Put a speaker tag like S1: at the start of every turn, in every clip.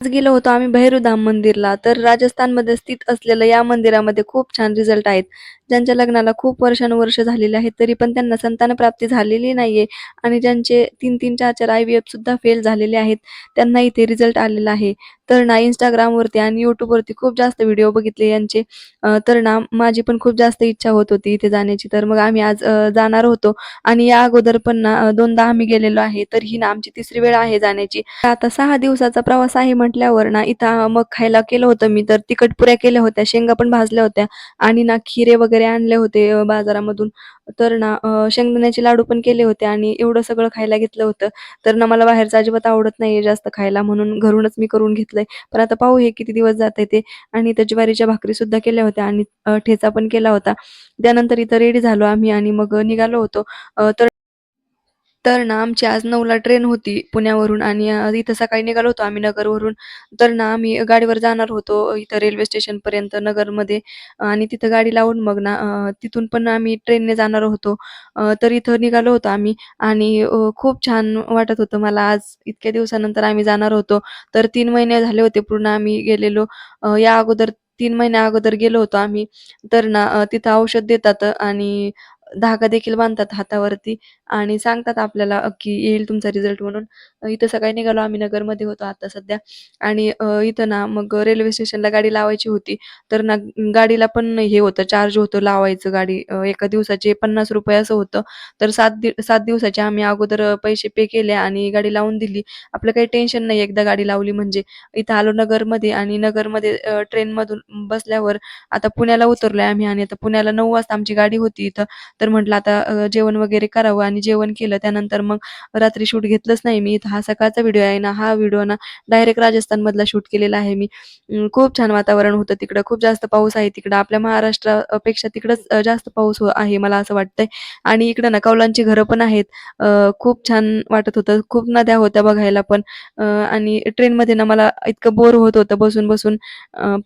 S1: आज गेलो होतो आम्ही भैरुधाम मंदिरला. तर राजस्थानमध्ये स्थित असलेलं या मंदिरामध्ये खूप छान रिझल्ट आहेत. ज्यांच्या लग्नाला खूप वर्षानुवर्ष झालेले आहेत तरी पण त्यांना संतान प्राप्ती झालेली नाहीये आणि ज्यांचे तीन तीन चार चार आय व्ही एफ सुद्धा फेल झालेले आहेत त्यांना इथे रिझल्ट आलेला आहे. तर ना इंस्टाग्रामवरती आणि युट्यूबवरती खूप जास्त व्हिडिओ बघितले यांचे. तर ना माझी पण खूप जास्त इच्छा होत होती इथे जाण्याची. तर मग आम्ही आज जाणार होतो. आणि या अगोदर पण ना दोनदा आम्ही गेलेलो आहे. तर ही ना आमची तिसरी वेळ आहे जाण्याची. आता सहा दिवसाचा प्रवास आहे म्हटल्यावर ना इथं मग खायला केलं होतं मी. तर तिखट पुऱ्या केल्या होत्या शेंगा पण भाजल्या होत्या. आणि ना खिरे वगैरे आणले होते बाजारामधून. तर ना शेंगदाण्याचे लाडू पण केले होते आणि एवढं सगळं खायला घेतलं होतं. तर ना मला बाहेरचं अजिबात आवडत नाहीये जास्त खायला म्हणून घरूनच मी करून घेतलं. घेतलंय पण आता पाहू हे किती दिवस जाते ते. आणि त्या ज्वारीच्या भाकरी सुद्धा केल्या होत्या आणि ठेचा पण केला होता. त्यानंतर इथं रेडी झालो आम्ही आणि मग निघालो होतो. तर तर ना आमची आज नऊला ट्रेन होती पुण्यावरून आणि अ, इथं सकाळी निघालो होतो आम्ही नगरवरून. तर ना आम्ही गाडीवर जाणार होतो इथं रेल्वे स्टेशनपर्यंत नगरमध्ये. आणि तिथं गाडी लावून मग ना अ, तिथून पण आम्ही ट्रेनने जाणार होतो. अ, तर इथं निघालो होतो आम्ही आणि अ, खूप छान वाटत होतं मला आज इतक्या दिवसानंतर आम्ही जाणार होतो. तर तीन महिने झाले होते पूर्ण आम्ही गेलेलो. अ, या अगोदर तीन महिन्या अगोदर गेलो होतो आम्ही. तर ना अ, तिथं औषध देतात आणि धागा देखील बांधतात हातावरती आणि सांगतात आपल्याला की येईल तुमचा रिझल्ट म्हणून. इथं सकाळी निघालो आम्ही नगरमध्ये होतो आता सध्या आणि इथं ना मग रेल्वे स्टेशनला गाडी लावायची होती. तर ना गाडीला पण हे होतं चार्ज होतं लावायचं गाडी एका दिवसाचे ₹50 असं होतं. तर सात दि सात दिवसाचे आम्ही अगोदर पैसे पे केले आणि गाडी लावून दिली. आपलं काही टेन्शन नाही एकदा गाडी लावली म्हणजे. इथं आलो नगरमध्ये आणि नगरमध्ये ट्रेनमधून बसल्यावर आता पुण्याला उतरलोय आम्ही आणि आता पुण्याला नऊ वाजता आमची गाडी होती इथं. तर म्हटलं आता जेवण वगैरे करावं आणि जेवण केलं. त्यानंतर मग रात्री शूट घेतलंच नाही मी. हा सकाळचा व्हिडिओ आहे ना, हा व्हिडिओ ना डायरेक्ट राजस्थानमधला शूट केलेला आहे मी. खूप छान वातावरण होतं तिकडं. खूप जास्त पाऊस आहे तिकडं. आपल्या महाराष्ट्रापेक्षा तिकडंच जास्त पाऊस हो, आहे मला असं वाटतंय. आणि इकडं ना कौलांची घरं पण आहेत. खूप छान वाटत होतं. खूप नद्या होत्या बघायला पण आणि ट्रेनमध्ये ना मला इतकं बोर होत होतं बसून-बसून.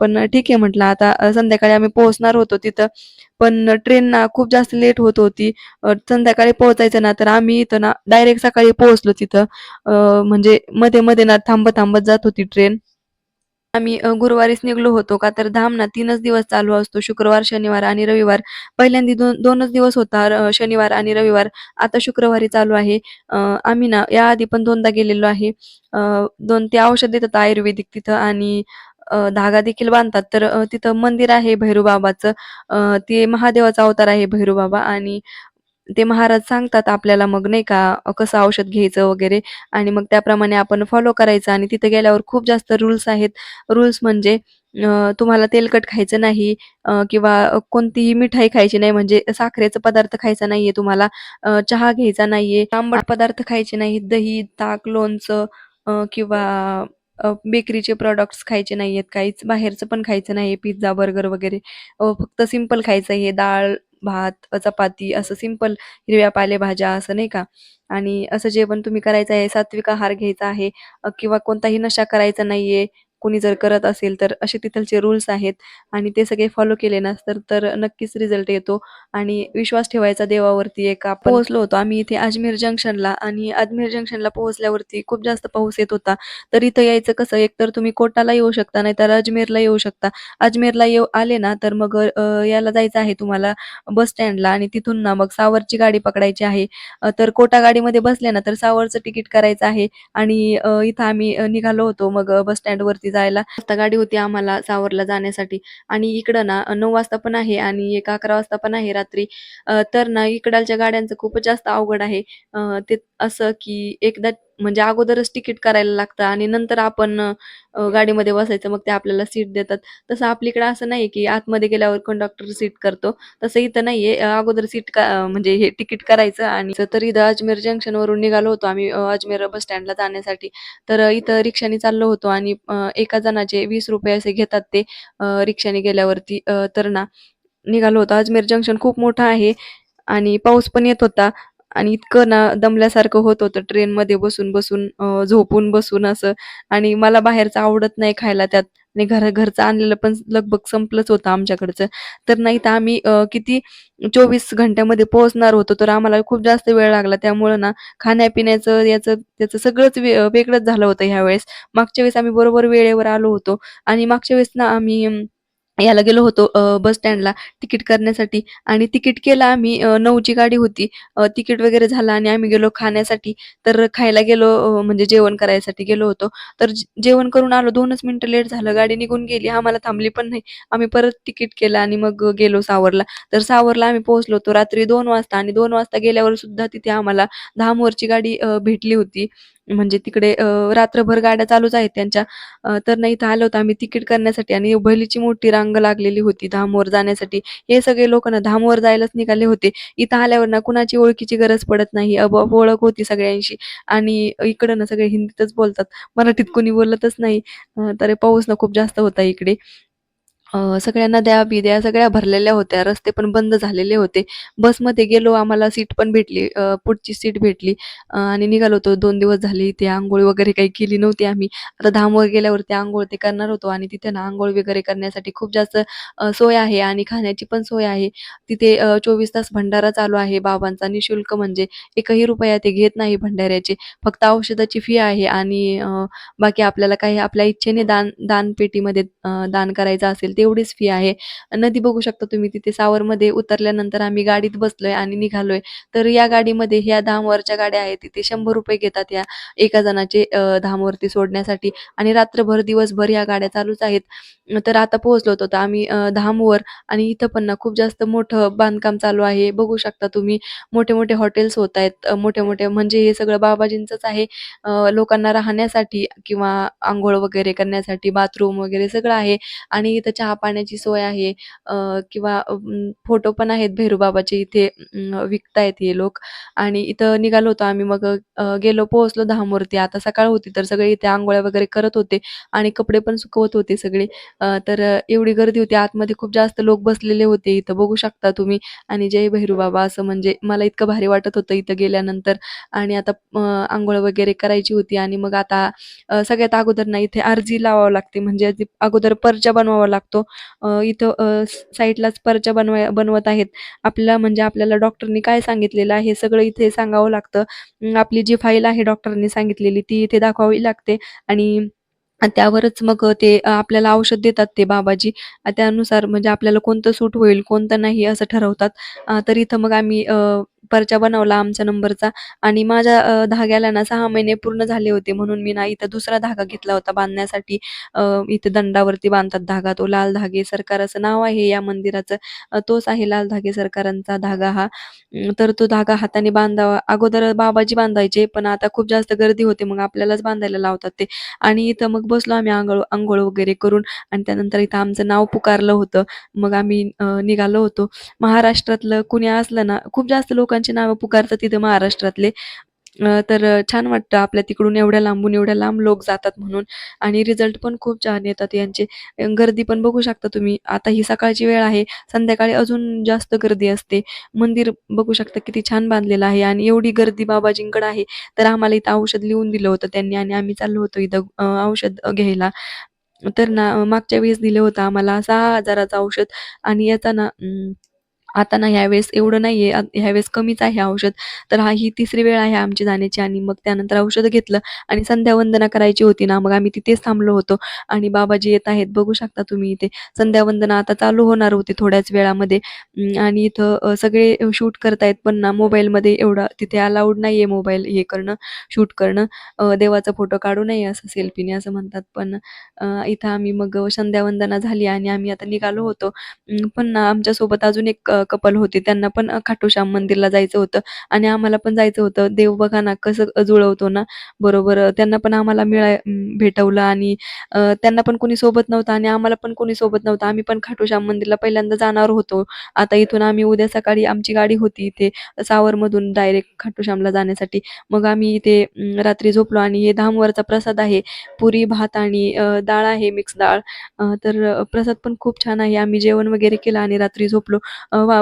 S1: पण ठीक आहे म्हटलं आता संध्याकाळी आम्ही पोहोचणार होतो तिथं. पण ट्रेन ना खूप जास्त लेट होत होती. संध्याकाळी पोहोचायचं ना, तर आम्ही इथं ना डायरेक्ट सकाळी पोहोचलो तिथं. अ, म्हणजे मध्ये-मध्ये ना थांबत-थांबत जात होती ट्रेन. आम्ही गुरुवारीच निघालो होतो का तर धाम ना तीनच दिवस चालू असतो. शुक्रवार, शनिवार आणि रविवार. पहिल्यांदा दोन दोनच दिवस होता शनिवार आणि रविवार. आता शुक्रवारी चालू आहे. आम्ही ना याआधी पण दोनदा गेलेलो आहे. दोन ते औषध देतात आयुर्वेदिक तिथं आणि धागा देखील बांधतात. तर तिथं मंदिर आहे भैरूबाबाचं ते महादेवाचा अवतार आहे भैरूबाबा आणि ते महाराज सांगतात आपल्याला मग नाही का कसं औषध घ्यायचं वगैरे आणि मग त्याप्रमाणे आपण फॉलो करायचं आणि तिथे गेल्यावर खूप जास्त रूल्स आहेत. रूल्स म्हणजे तुम्हाला तेलकट खायचं नाही किंवा कोणतीही मिठाई खायची नाही म्हणजे साखरेचा पदार्थ खायचा नाहीये तुम्हाला. चहा घ्यायचा नाहीये. आंबट पदार्थ खायचे नाहीत. दही, ताक, लोणचं किंवा बेकरीचे प्रॉडक्ट्स खायचे नाही आहेत काहीच बाहेरचं पण खायचं नाहीये. पिझ्झा, बर्गर वगैरे. फक्त सिंपल खायचं आहे. डाळ, भात, चपाती असं सिंपल हिरव्या पालेभाज्या असं नाही का आणि असं जेवण तुम्ही करायचं आहे, सात्विक आहार घ्यायचा आहे किंवा कोणताही नशा करायचा नाहीये. कोणी जर करत असेल तर असे तिथलचे रूल्स आहेत आणि ते सगळे फॉलो केले ना तर तर नक्कीच रिझल्ट येतो आणि विश्वास ठेवायचा देवावरती एक आपण पोहोचलो होतो आम्ही इथे अजमेर जंक्शनला आणि अजमेर जंक्शनला पोहोचल्यावरती खूप जास्त पाऊस येत होता. तर इथं यायचं कसं एकतर तुम्ही कोटाला येऊ शकता नाहीतर अजमेरला येऊ शकता. अजमेरला येऊ आले ना तर मग अ, याला जायचं आहे तुम्हाला बस स्टँडला आणि तिथून ना मग सावरची गाडी पकडायची आहे. तर कोटा गाडीमध्ये बसले ना तर सावरचं तिकीट करायचं आहे आणि इथं आम्ही निघालो होतो मग बस स्टँडवरती जायला. आता गाडी होती आम्हाला सावरला जाण्यासाठी आणि इकडं ना नऊ वाजता पण आहे आणि एक 11 वाजता पण आहे रात्री. तर ना इकडच्या गाड्यांचं खूपच जास्त अवघड आहे. ते असं की एकदा म्हणजे अगोदरच तिकीट करायला लागतं आणि नंतर आपण अ, गाडीमध्ये बसायचं मग ते आपल्याला सीट देतात. तसं आपलीकडे असं नाही की आतमध्ये गेल्यावर कंडक्टर सीट करतो. तसं इथं नाहीये. अ, अगोदर सीट का अ, म्हणजे हे तिकीट करायचं आणि तर इथं अजमेर जंक्शनवरून निघालो होतो आम्ही अ, अजमेर बस स्टँडला जाण्यासाठी. तर अ, इथं रिक्षाने चाललो होतो आणि अ, एका जणाचे ₹20 असे घेतात ते अ, रिक्षाने गेल्यावरती. अ, तर ना निघालो होतो. अजमेर जंक्शन खूप मोठं आहे आणि पाऊस पण येत होता आणि इतकं ना दमल्यासारखं होत होतं ट्रेनमध्ये बसून-बसून अ, झोपून बसून असं आणि मला बाहेरचं आवडत नाही खायला त्यात आणि घर घरचं आणलेलं पण लगभग संपलंच होतं आमच्याकडचं. तर नाही तर आम्ही अ, किती 24 घंट्यामध्ये पोहोचणार होतो, तर आम्हाला खूप जास्त वेळ लागला. त्यामुळं ना खाण्यापिण्याचं याचं त्याचं सगळंच वे वेगळंच झालं होतं ह्यावेळेस. मागच्या वेळेस आम्ही बरोबर वेळेवर आलो होतो आणि मागच्या वेळेस ना आम्ही याला गेलो होतो बस स्टँडला तिकीट करण्यासाठी आणि तिकीट केलं आम्ही नऊची गाडी होती. तिकीट वगैरे झालं आणि आम्ही गेलो खाण्यासाठी. तर खायला गेलो म्हणजे जेवण करायसाठी गेलो होतो. तर जेवण करून आलो दोनच मिनिटं लेट झालं. गाडी निघून गेली. आम्हाला थांबली पण नाही. आम्ही परत तिकीट केलं आणि मग गेलो सावरला. तर सावरला आम्ही पोहोचलो होतो रात्री दोन वाजता आणि दोन वाजता गेल्यावर सुद्धा तिथे आम्हाला धामवरची गाडी भेटली होती. म्हणजे तिकडे रात्रभर गाड्या चालूच आहेत त्यांच्या. तर नाही इथं आलो होतो आम्ही तिकीट करण्यासाठी आणि भलीची मोठी रांग लागलेली होती धामवर जाण्यासाठी. हे सगळे लोक ना धामवर जायलाच निघाले होते. इथं आल्यावर ना कुणाची ओळखीची गरज पडत नाही. आपोआप ओळख होती सगळ्यांशी आणि इकडं ना सगळे हिंदीतच बोलतात. मराठीत कोणी बोलतच नाही. तर पाऊस ना खूप जास्त होता इकडे. अ, द्या बिद्या सगळ्या भरलेल्या होत्या. रस्ते पण बंद झालेले होते. बसमध्ये गेलो आम्हाला सीट पण भेटली. अ, पुढची सीट भेटली अ, आणि निघालो होतो. 2 दिवस झाले इथे अंघोळ वगैरे काही केली नव्हती आम्ही. आता धामवर गेल्यावरती अंघोळ ते करणार होतो आणि तिथे ना अंघोळ वगैरे करण्यासाठी खूप जास्त अ, सोय आहे आणि खाण्याची पण सोय आहे. तिथे अ, 24 तास भंडारा चालू आहे बाबांचा निःशुल्क म्हणजे एकही रुपया ते घेत नाही भंडाऱ्याचे. फक्त औषधाची फी आहे आणि अ, बाकी आपल्याला काही आपल्या इच्छेने दान दानपेटीमध्ये अ, दान करायचं असेल ते तेवढीच फी आहे. नदी बघू शकता तुम्ही तिथे सावरमध्ये उतरल्यानंतर आम्ही गाडीत बसलोय आणि निघालोय. तर या गाडीमध्ये ह्या धामवरच्या गाड्या आहेत तिथे ₹100 घेतात या एका जणाचे धामवरती सोडण्यासाठी आणि रात्रभर, दिवसभर या गाड्या चालूच आहेत. तर आता पोहोचलो होतो तर आम्ही अ, धामवर आणि इथं पण ना खूप जास्त मोठं बांधकाम चालू आहे. बघू शकता तुम्ही मोठे-मोठे हॉटेल्स होत आहेत मोठे-मोठे म्हणजे हे सगळं बाबाजींचंच आहे. अ, लोकांना राहण्यासाठी किंवा आंघोळ वगैरे करण्यासाठी बाथरूम वगैरे सगळं आहे आणि इथं चहा-पाण्याची सोय आहे. अ, किंवा फोटो पण आहेत भैरूबाबाचे इथे विकता विकतायत हे लोक. आणि इथं निघालो होतो आम्ही मग गेलो पोहोचलो धामवरती. आता सकाळ होती तर सगळे इथे आंघोळ्या वगैरे करत होते आणि कपडे पण सुकवत होते सगळे. तर एवढी गर्दी होती. आतमध्ये खूप जास्त लोक बसलेले होते. इथं बघू शकता तुम्ही. आणि जय भैरूबाबा असं म्हणजे मला इतकं भारी वाटत होतं इथं गेल्यानंतर. आणि आता आंघोळ वगैरे करायची होती. आणि मग आता सगळ्यात अगोदर ना इथे अर्जी लावावी लागते. म्हणजे अगोदर पर्चा बनवावा लागतो. अ, इथं अ, साईडलाच पर्चा बनवाय बनवत आहेत. आपल्याला म्हणजे आपल्याला डॉक्टरनी काय सांगितलेलं आहे सगळं इथे सांगावं लागतं. आपली जी फाईल आहे डॉक्टरांनी सांगितलेली ती इथे दाखवावी लागते आणि त्यावरच मग ते आपल्याला औषध देतात ते बाबाजी. त्यानुसार म्हणजे आपल्याला कोणतं सूट होईल, कोणतं नाही असं ठरवतात. तर इथं मग आम्ही अ, पर्चा बनवला आमच्या नंबरचा आणि माझ्या धाग्याला ना सहा महिने पूर्ण झाले होते म्हणून मी ना इथं दुसरा धागा घेतला होता बांधण्यासाठी. अ, इथे दंडावरती बांधतात धागा तो लाल धागे सरकार नाव आहे या मंदिराचं. तोच आहे लाल धागे सरकारांचा धागा हा. तर तो धागा हाताने बांधावा. अगोदर बाबाजी बांधायचे, पण आता खूप जास्त गर्दी होते, मग आपल्यालाच बांधायला लावतात ते. आणि इथं मग बसलो आम्ही आंघोळ आंघोळ वगैरे करून आणि त्यानंतर इथं आमचं नाव पुकारलं होतं. मग आम्ही निघालो होतो. महाराष्ट्रातलं कुणी असलं ना, खूप जास्त लोक लोकांची नावं पुकारतात तिथे महाराष्ट्रातले. तर छान वाटतं आपल्या तिकडून एवढ्या लांबून एवढ्या लांब लोक जातात म्हणून आणि रिझल्ट पण खूप छान येतात यांचे. गर्दी पण बघू शकता तुम्ही. आता ही सकाळची वेळ आहे. संध्याकाळी अजून जास्त गर्दी असते. मंदिर बघू शकता किती छान बांधलेलं आहे आणि एवढी गर्दी बाबाजींकडे आहे. तर आम्हाला इथं औषध लिहून दिलं होतं त्यांनी आणि आम्ही चाललो होतो इथं औषध घ्यायला. तर ना मागच्या वेळेस दिलं होतं आम्हाला 6,000चं औषध आणि याचा ना अं, आता ना ह्यावेळेस एवढं नाहीये. अ, ह्यावेळेस कमीच आहे औषध. तर हा ही तिसरी वेळ आहे आमची जाण्याची आणि मग त्यानंतर औषध घेतलं आणि संध्यावंदना करायची होती ना, मग आम्ही तिथेच थांबलो होतो आणि बाबाजी येत आहेत. बघू शकता तुम्ही इथे. संध्यावंदना आता चालू होणार होती थोड्याच वेळामध्ये आणि इथं सगळे शूट करतायत पण ना मोबाईलमध्ये एवढा तिथे अलाउड नाहीये मोबाईल हे करणं, शूट करणं. देवाचा फोटो काढू नये असं सेल्फीने असं म्हणतात. पण इथं आम्ही मग संध्यावंदना झाली आणि आम्ही आता निघालो होतो. पण ना आमच्यासोबत अजून एक कपल होते. त्यांना पण खाटूश्याम मंदिरला जायचं होतं आणि आम्हाला पण जायचं होतं. देव बघा ना कसं जुळवतो ना बरोबर. त्यांना पण आम्हाला मिळा भेटवलं आणि त्यांना पण कोणी सोबत नव्हतं आणि आम्हाला पण कोणी सोबत नव्हतं. आम्ही पण खाटूश्याम मंदिरला पहिल्यांदा जाणार होतो. आता इथून आम्ही उद्या सकाळी आमची गाडी होती इथे सावरमधून डायरेक्ट खाटूश्यामला जाण्यासाठी. मग आम्ही इथे रात्री झोपलो आणि हे धामवरचा प्रसाद आहे. पुरी, भात आणि डाळ आहे मिक्स डाळ. तर प्रसाद पण खूप छान आहे. आम्ही जेवण वगैरे केलं आणि रात्री झोपलो.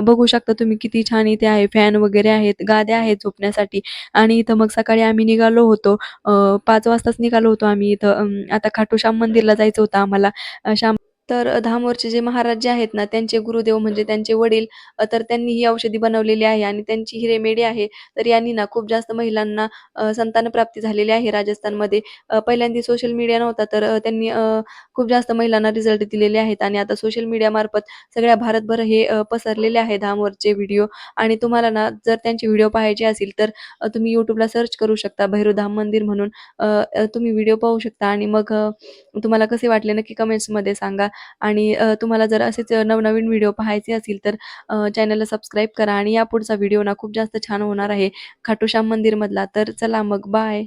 S1: बघू शकता तुम्ही किती छान इथे आहे. फॅन वगैरे आहेत गाद्या आहेत झोपण्यासाठी. आणि इथं मग सकाळी आम्ही निघालो होतो. अ, 5 वाजताच निघालो होतो आम्ही इथं. अं, आता खाटू श्याम मंदिरला जायचं होतं आम्हाला. श्याम तर धामवरचे जे महाराज जे आहेत ना त्यांचे गुरुदेव म्हणजे त्यांचे वडील तर त्यांनी ही औषधी बनवलेली आहे आणि त्यांची ही रेमेडी आहे. तर यांनी ना खूप जास्त महिलांना संतान संतानप्राप्ती झालेली आहे राजस्थानमध्ये. पहिल्यांदा सोशल मीडिया नव्हता तर त्यांनी खूप जास्त महिलांना रिझल्ट दिलेले आहेत आणि आता सोशल मीडियामार्फत सगळ्या भारतभर हे पसरलेले आहे धामवरचे व्हिडिओ. आणि तुम्हाला ना जर त्यांचे व्हिडिओ पाहायचे असतील तर तुम्ही युट्यूबला सर्च करू शकता भैरवधाम मंदिर म्हणून. तुम्ही व्हिडिओ पाहू शकता आणि मग तुम्हाला कसे वाटले नक्की कमेंट्समध्ये सांगा. आणि तुम्हाला जर असेच नवनवीन व्हिडिओ पाहायचे असतील तर चॅनलला सबस्क्राईब करा आणि यापुढचा व्हिडिओ ना खूप जास्त छान होणार आहे. खाटूश्याम मंदिरमधला. तर चला मग बाय.